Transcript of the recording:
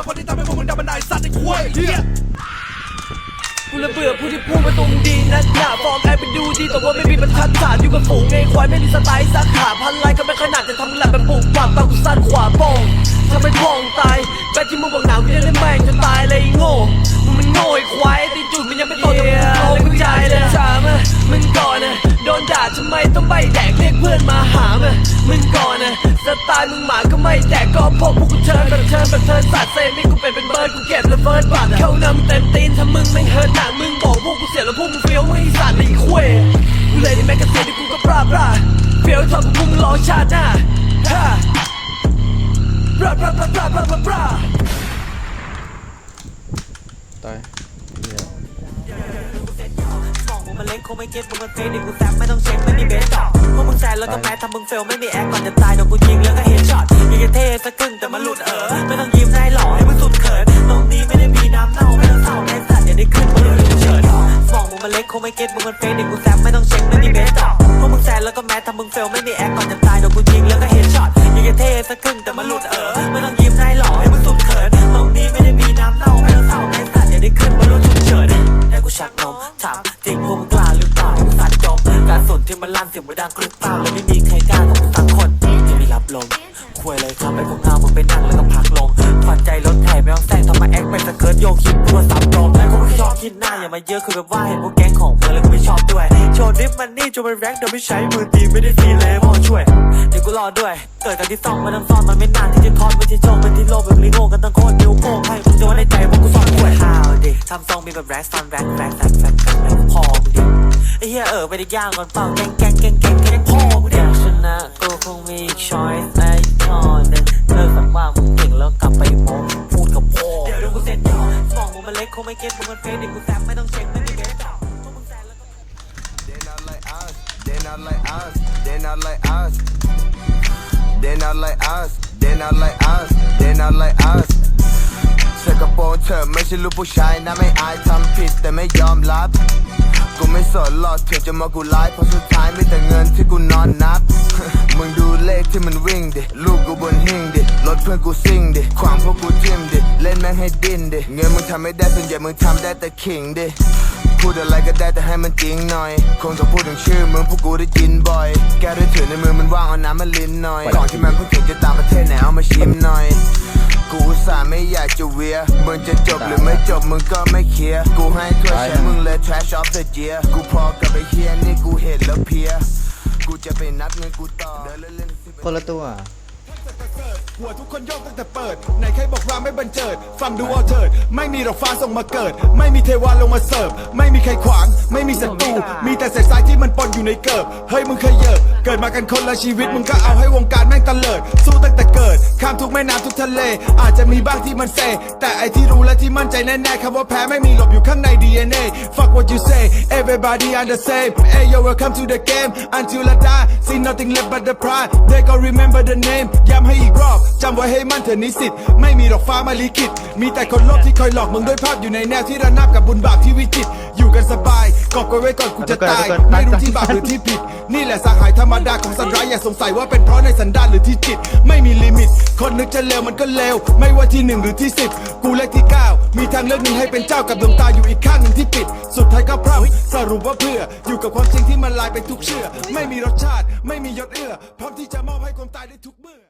เป็นคนที่ทำให้พวกมึงดับบันไดสัตว์ไอ้ควายเฮียกูระเบื่อผู้ที่พูดว่าตัวมึงดีนักหนาฟอร์มแอบไปดูดีแต่ว่าไม่มีบรรทัดฐานอยู่กับฝูงไงควายไม่มีสไตล์สักขาพันลายก็ไม่ขนาดจะทำแหลมแบบปลูกปากตากูสั้นขวาโป้งทำให้พ่องตายแบทที่มึงบอกหนาวกูจะได้แม่งจนตายเลยไอ้โง่มึงมันโง่ไอ้ควายไอ้ตีจุดมันยังไม่โตแต่มึงโง่กูใจเลยถามอะมึงก่อนนะโดนด่าทำไมต้องไปแดก เพื่อนมาหามามึงก่อนนะสไตล์มึงหมาก็ไม่แดกก็พบพวกกูเชิญแบบเชิญแบบเทินสัตว์เซไม่กูเป็นเป็นเบิร์ดกูเก็บแล้วเฟิร์สบัตรเข้านำเต็มตีนถ้ามึงไม่เฮิร์ตหนักมึงบอกพวกกูเสียแล้วพวกมึงเฟี้ยวไม่สัตว์ไอ้คุยกูเลยในแมกกาซีนที่กูก็ปราบราเฟี้ยวทอดกูมึงรอชาติหน้าฮ่าปราบปราบปราบปราบปราบ มึงเล็กคงไม่เก็ตมึงมันเฟซดิกูแซมไม่ต้องเช็คไม่มีเบสต่อพวกมึงแซนแล้วก็แมสทำมึงเฟลไม่มีแอคก่อนจะตายโดนกูยิงแล้วก็เฮดช็อตยิงกันเท่สักครึ่งแต่มันหลุดเออไม่ต้องยิ้มได้หล่อให้มึงสุดเขินตรงนี้ไม่ได้มีน้ำเน่าไม่ต้องเศร้าแค่สัตว์อย่าได้ขึ้นมาเลยเฉินมองมึงมันเล็กคงไม่เก็ตมึงมันเฟซดิกูแซมไม่ต้องเช็คไม่มีเบสต่อพวกมึงแซนแล้วก็แมสทำมึงเฟลไม่มีแอคก่อนจะตายโดนกูยิงแล้วก็เฮดช็อตยิงกันเท่สักครึ่งแต่มันหลุดเออไม่ต้อง นมถ การสนที่มันลั่นเสียงมันดังกรึกเปล่าเลยไม่มีใครกล้ากับกูสักคนที่ไม่รับลมคุยเลยครับไอ้พวกเงามึงไปนั่งแล้วก็พักลงฟันใจรถไถไม่ต้องแซงทำมาแอคเป็นสเกิร์ตโยกคิดตัวซ้ำตรงแล้วก็ไม่ชอบคิดหน้าอย่ามาเยอะคือแบบว่าเห็นพวกแก๊งของเธอแล้วก็ไม่ชอบด้วย โชว์ดิฟมันนี่จนมันแรงโดยไม่ใช้มือตีไม่ได้ฟรีเลยพอช่วยเดี๋ยวกูรอด้วย เกิดกันที่ซ่องมันต้องซ่อนมันไม่นานที่จะทอนไม่ใช่โจงเป็นที่โลกแบบลิโง่กันตั้งโคตรนิ้วโป้งให้มึงโดนในใจพวกกูซ่อนกล้วยฮาวดิทำทรงมีแบบแร็กซอนแร็กแร็กแร็กแร็ก ยเออไปได้ยางก่อนเปล่าแกงแกงแกงแกงแกงพ่อมึงดิอยากชนะกูคงมีอีกช้อยส์ไอ้ทอนึงเลิกสักว่ามึงเก่งแล้วกลับไปโม้พูดกับพ่อเดี๋ยวดี๋ยวกูเซ็นย่อสมองมึงมันเล็กคงไม่เก็ตมึงมันเฟซดิกูแซมไม่ต้องเช็คไม่มีเบสต่องแซนแล้วก็ They not like us. They not like us. They not like us. They not like us. They not like us. ช่ลูกผู้ชายนะไม่อายทำผิดแต่ไม่ยอมรับ กูไม่สนหรอกเธอจะมากูไลฟ์เพราะสุดท้ายมีแต่เงินที่กูนอนนับ มึงดูเลขที่มันวิ่งดิ ลูกกูบนหิ้งดิ รถเพื่อนกูซิ่งดิ ขวางพวกกูจิ้มดิ เล่นแม่งให้ดิ้นดิ เงินมึงทำไม่ได้ส่วนใหญ่มึงทำได้แต่ขิงดิ พูดอะไรก็ได้แต่ให้มันจริงหน่อย คงจะพูดถึงชื่อมึงพวกกูได้ยินบ่อย แก้วได้ถือในมือมันว่างเอาน้ำมาลิ้นหน่อยก่อนที่มันเพิ่งถึงจะตางประเทศไหนเอามาชิมหน่อยากจะเวียมึงจะจบหรือไม่จบมึงก็ไม่เคลียร์กูให้ถ้วยแชมป์มึงเลย trash of the year กูพอกับไอ้เฮียนี่กูเห็นแล้วเพลียกูจะไปนับเงินกูต่อเดินเล่นๆสิคนละตัวหัวทุกคนโยกตั้งแต่เปิดไหนใครบอกว่าไม่บันเจิด ฟังดูเอาเถิด ไม่มีดอกฟ้าส่งมาเกิด ไม่มีเทวาลงมาเสิร์ฟ ไม่มีใครขวาง ไม่มีศัตรูมีแต่เศษทรายที่มันปนอยู่ในเกิบเฮ้ยมึงเคยเยอะเกิดมากันคนละชีวิตมึงก็เอาให้วงการแม่งตะเลิด สู้ตั้งแต่เกิดข้ามทุกแม่น้ำทุกทะเล อาจจะมีบ้างที่มันเซแต่ไอที่รู้และที่มั่นใจแน่ๆคำว่าแพ้ไม่มีหลบอยู่ข้างใน DNA fuck what you say everybody on the same hey yo welcome to the game until I die see nothing left but the pride they gon' remember the name ย้ำให้อีกรอบจำไว้ให้มั่นเถอะนิสิตไม่มีดอกฟ้ามาลิขิตมีแต่คนลบที่คอยหลอกมึงด้วยภาพอยู่ในแนวที่ระนาบกับบุญบาปที่วิจิตอยู่กันสบายกอบกันไว้ก่อนกูจะตายไม่รู้ที่บาปหรือที่ผิด นี่แหละสาหายธรรมดาของสันร้ายอย่าสงสัยว่าเป็นเพราะในสันดานหรือที่จิต ไม่มีลิมิต คนนึกจะเลวมันก็เลวไม่ว่าที่หนึ่งหรือที่สิบกูเลขที่เก้ามีทางเลือกหนึ่งให้เป็นเจ้ากับดวงตาอยู่อีกข้างหนึ่งที่ปิด สุดท้ายก็พร่ำสรุปว่าเพื่อ อยู่กับความจริงที่มันลายไปทุกเชื่อ ไม่มีรสชาติ ไม่มียศเอื้อพร้อมที่จะมอบให้ความตายได้ทุกเมื่อ